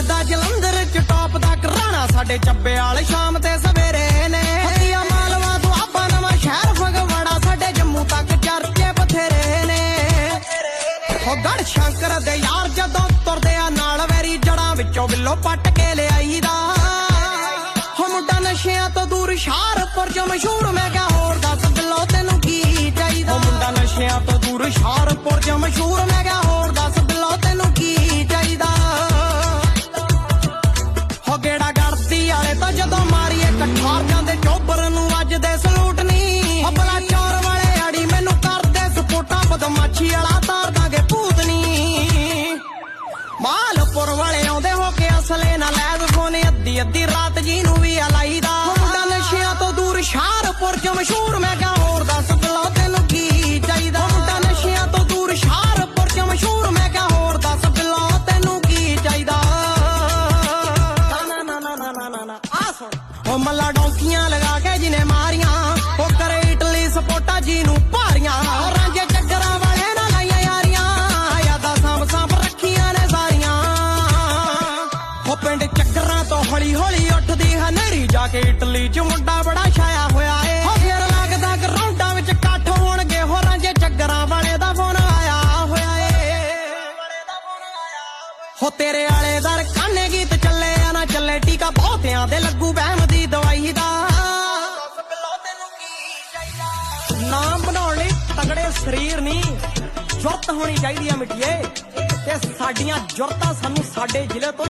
ਵੱਜਦਾ ਜਲੰਧਰ ਚ ਟੌਪ ਦਾ ਘਰਾਣਾ ਸਾਡੇ ਚੱਬੇ ਵਾਲੇ ਸ਼ਾਮ ਤੇ ਸਵੇਰੇ ਨੇ। ਹੱਤੀਆਂ ਮਾਲਵਾ ਦੁਆਬਾ ਨਵਾਂ ਸ਼ਹਿਰ ਫਗਵਾੜਾ, ਸਾਡੇ ਜੰਮੂ ਤੱਕ ਚਰਚੇ ਬਥੇਰੇ ਨੇ। ਹੋ ਗੜ ਸ਼ੰਕਰ ਦੇ ਯਾਰ ਜਦੋਂ ਤੁਰਦੇ ਆ ਨਾਲ ਵੈਰੀ ਜੜਾਂ ਵਿੱਚੋਂ ਬਿੱਲੋ ਪੱਟ ਕੇ ਲਿਆਈਦਾ। ਹੋ ਮੁੰਡਾ ਨਸ਼ਿਆਂ ਤੋਂ ਦੂਰ ਸ਼ਾਹਰਪੁਰ ਜੋ ਮਸ਼ਹੂਰ ਮੈਂ ਕਿਹਾ ਸਪੋਟਾ ਵਾਲਾ ਤਾਰ ਦਾਂਗੇ ਭੂਤਨੀ। ਮਾਲਪੁਰ ਵਾਲੇ ਆਉਂਦੇ ਹੋ ਕੇ ਅਸਲੇ ਨਾਲ ਲੈਦ ਫੋਨ, ਅੱਧੀ ਅੱਧੀ ਰਾਤ ਜੀ ਨੂੰ ਵੀ ਅਲਾਈਦਾ ਮੁੰਡਾ ਨਸ਼ਿਆਂ ਤੋਂ ਦੂਰ ਸ਼ਾਹਰਪੁਰ ਚ ਮਸ਼ਹੂਰ ਮੈਂ ਕਿਹਾ ਹੋਰ ਦੱਸ ਬਿਲੋ ਤੈਨੂੰ ਕੀ ਚਾਹੀਦਾ? ਮੁੰਡਾ ਨਸ਼ਿਆਂ ਤੋਂ ਦੂਰ ਸ਼ਾਹਰਪੁਰ ਚ ਮਸ਼ਹੂਰ ਮੈਂ ਕਿਹਾ ਹੋਰ ਦੱਸ ਬਿਲੋ ਤੈਨੂੰ ਕੀ ਚਾਹੀਦਾ? ਨਾ ਨਾ ਨਾ ਨਾ ਨਾ ਨਾ ਆ ਸੁਣ। ਉਹ ਮੱਲਾ ਡੌਂਕੀਆਂ ਲਗਾ ਕੇ ਜਿਹਨੇ ਮਾਰੀਆਂ। ਚੱਕਰਾਂ ਤੋਂ ਹੌਲੀ ਹੌਲੀ ਉੱਠਦੀ ਹਨੇਰੀ, ਜਾ ਕੇ ਇਟਲੀ ਚ ਮੁੰਡਾ ਬੜਾ ਛਾਇਆ ਹੋਇਆ ਏ। ਹੋ ਫੇਰ ਲੱਗਦਾ ਗਰਾਊਂਡਾਂ ਵਿੱਚ ਇਕੱਠ ਹੋਣਗੇ ਹੋ ਰਾਂਝੇ ਚੱਕਰਾਂ ਵਾਲੇ ਦਾ ਫੋਨ ਆਇਆ ਹੋਇਆ ਏ। ਹੋ ਤੇਰੇ ਵਾਲੇ ਦਰ ਕਾਨੇ ਗੀਤ ਚੱਲੇ ਆ, ਨਾ ਚੱਲੇ ਟੀਕਾ ਬਹੁਤਿਆਂ ਦੇ ਲੱਗੂ ਵਹਿਮ ਦੀ ਦਵਾਈ ਦਾ। ਨਾਮ ਬਣਾਉਣ ਲਈ ਤਗੜੇ ਸਰੀਰ ਨਹੀਂ, ਜੁਰਤ ਹੋਣੀ ਚਾਹੀਦੀ ਆ ਮਿੱਠੀਏ। ਤੇ ਸਾਡੀਆਂ ਜੁਰਤਾਂ ਸਾਨੂੰ ਸਾਡੇ ਜ਼ਿਲ੍ਹੇ ਤੋਂ